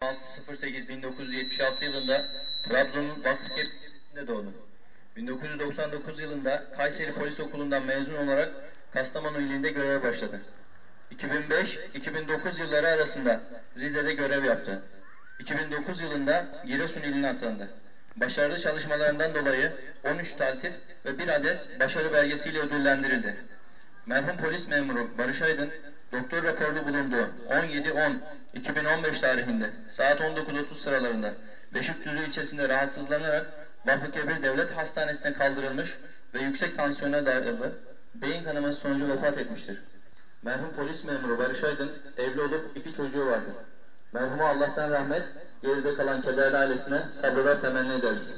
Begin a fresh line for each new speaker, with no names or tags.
6.08.1976 yılında Trabzon'un Vakfıkent ilçesinde doğdu. 1999 yılında Kayseri Polis Okulu'ndan mezun olarak Kastamonu ilinde göreve başladı. 2005-2009 yılları arasında Rize'de görev yaptı. 2009 yılında Giresun iline atandı. Başarılı çalışmalarından dolayı 13 taltif ve bir adet başarı belgesiyle ödüllendirildi. Merhum polis memuru Barış Aydın, doktor raporlu bulunduğu 17-10-2015 tarihinde saat 19.30 sıralarında Beşikdüzü ilçesinde rahatsızlanarak Vakfıkebir Devlet Hastanesi'ne kaldırılmış ve yüksek tansiyona dayalı beyin kanaması sonucu vefat etmiştir. Merhum polis memuru Barış Aydın evli olup iki çocuğu vardır. Merhuma Allah'tan rahmet, geride kalan kederli ailesine sabırlar temenni ederiz.